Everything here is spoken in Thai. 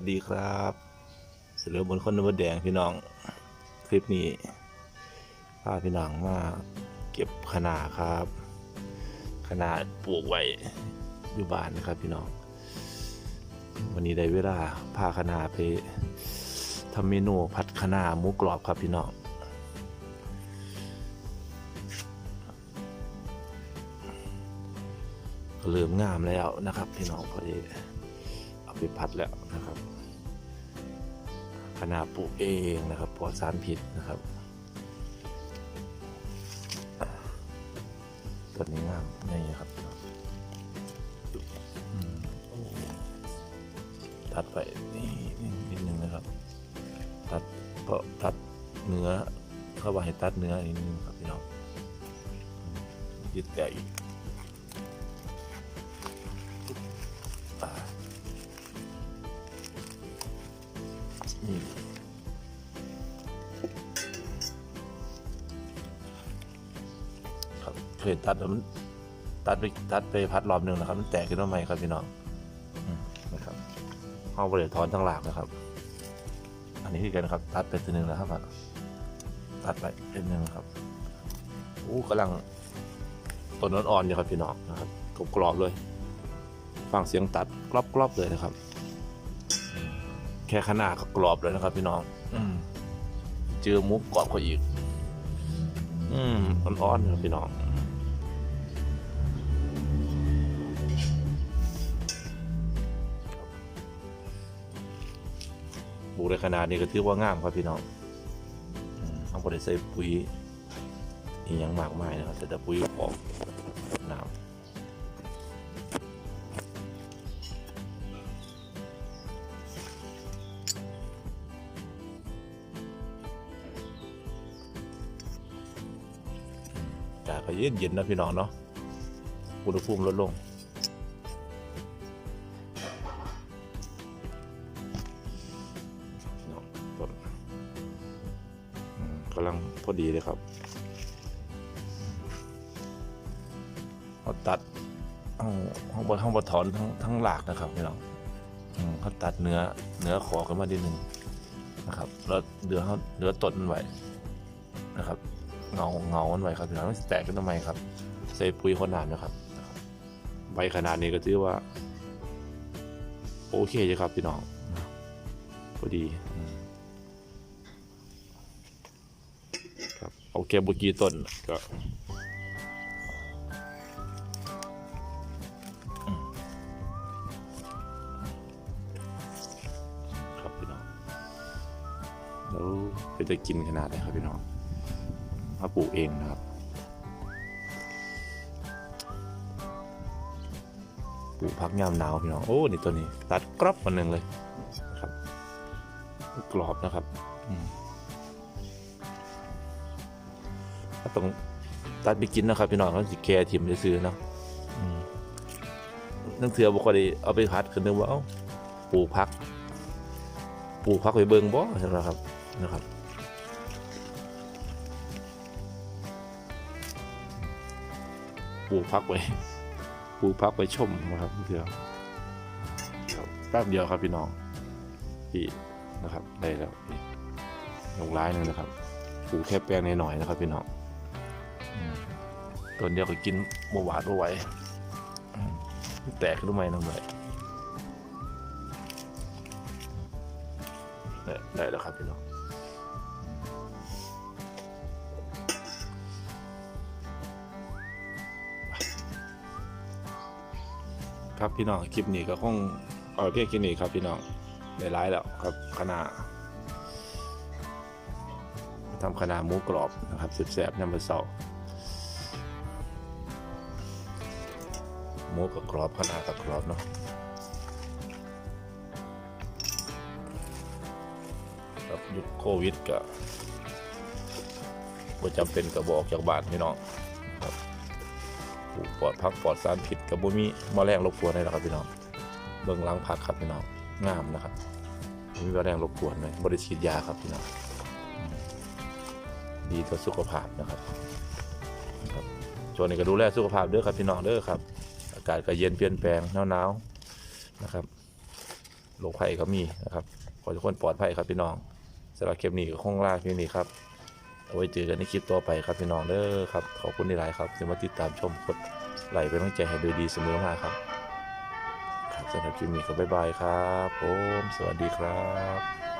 วัสดีครับเสริมบนคนนวดแดงพี่น้อง คลิปนี้พาพี่น้องมาเก็บขนาครับขนาดปลูกไว้อยู่บ้านนะครับพี่น้อง วันนี้ได้เวลาพาขนาไปทำเมนูผัดขนาหมูกรอบครับพี่น้องเริ่มงามแล้วนะครับพี่น้องพอดี ไปพัดแล้วนะครับขนาดปลูกเองนะครับปลอดสารพิษนะครับต้นนี้งามนี่ครับตัดไปนี่นิดนึงนะครับ ตัดเพราะตัดเนื้อเข้าไปให้ตัดเนื้อนิดนึงครับพี่น้องยึดแต่อีก ครับเคยตัดแล้วมันตัดไปตัดไปพัดรอบหนึ่งนะครับ มันแตกขึ้นมาใหม่ครับพี่น้องนะครับเอาบริเวณถอนทั้งหลากนะครับ อันนี้คือกันครับ ตัดไปตัวหนึ่งแล้วครับตัดไปเป็นหนึ่งครับอู้กำลังต้นอ่อนๆอยู่ครับพี่น้องนะครับกรอบเลย ฟังเสียงตัดกรอบๆเลยนะครับ แค่ขนาดก็กรอบเลยนะครับ พี่น้อง อืมเจอมุกกรอบเขาอีก อืมอ่อนๆนะครับพี่น้องปลูกในขนาดนี้ก็ถือว่างามครับพี่น้องอืมต้องบริใส่ปุ๋ยอีกอย่างมากมายนะครับแต่แต่ปุ๋ยออก ก็เย็นเย็นๆนะพี่น้องเนาะอุณหภูมิลดลงน้องต้นอืมกำลังพอดีเลยครับเขาตัดห้องห้องบนห้องบนถอนทั้งทั้งหลากนะครับพี่น้องเขาตัดเนื้อเนื้อขอกันมาดีหนึ่งนะครับ แล้วเดือเขาเดือต้นมันไว้นะครับ เงาเงามันไว้ครับพี่น้องมันแตกขึ้นทำไมครับ ใส่ปุ๋ยคนนานนะครับใบขนาดนี้ก็ถือว่า โอเคเลยครับพี่น้องพอดีครับโอเคบุกีต้นก็ครับพี่น้องแล้วเป็นจะกินขนาดไหนครับพี่น้อง มาปลูกเองนะครับ ปลูกพักยามหนาวพี่น้อง โอ้ นี่ตัวนี้ ตัดกรอบมาหนึ่งเลยครับ กรอบนะครับถ้าต้องตัดไปกินนะครับพี่น้องเขาสิแกทิมซื้อนะนั่งเถื่อบุคคลเอาไปพัดคือนึกว่าเอ้าปลูกพัก ปลูกพักไปเบิงบ่ใช่ไหมครับนะครับ ปลูกพักไว้ปลูกพักไว้ชมนะครับเดียวแป๊บเดียวครับพี่น้องพี่นะครับได้แล้วลงร้ายหนึงนะครับปลูกแค่แปลงหน่อยๆนะครับพี่น้องต้นเดียวก็กินบหวานบไวอืมแตกรู้ไหมน้องเลยได้ได้แล้วครับพี่น้อง ครับพี่น้องคลิปนี้ก็คงเอาเพียงแค่นี้ครับพี่น้องได้ร้ายแล้วครับคณะทำคณะหมูกรอบนะครับสุดแสบยำมะเสาหมูกับกรอบคณะกับกรอบเนาะครับยุคโควิดก็บ่จำเป็นก็บอกจากบ้านพี่น้อง ปลอดพักปลอดสารพิษกับบุมีแมลงรบกวนได้แล้วครับพี่น้องเบิ่งล้างผักครับพี่น้องงามนะครับบ่มีแมลงรบกวนเลยบริฉีดยาครับพี่น้องดีต่อสุขภาพนะครับครับช่วงนี้ก็ดูแลสุขภาพเด้อครับพี่น้องเด้อครับ อากาศก็เย็นเปลี่ยนแปลงหนาวๆนะครับโรคภัยก็มีนะครับขอทุกคนปลอดภัยครับพี่น้องสำหรับคลิปนี้ก็คงลาพียงนี้ครับเอาไว้เจอกันในคลิปต่อไปครับพี่น้องเด้อครับขอบคุณที่หลายครับที่มาติดตามชมกด ไลค์เป็นกำลังใจให้โดยดีเสมอมาครับ ครับสำหรับคลิปนี้ก็บ๊ายบายครับผมสวัสดีครับ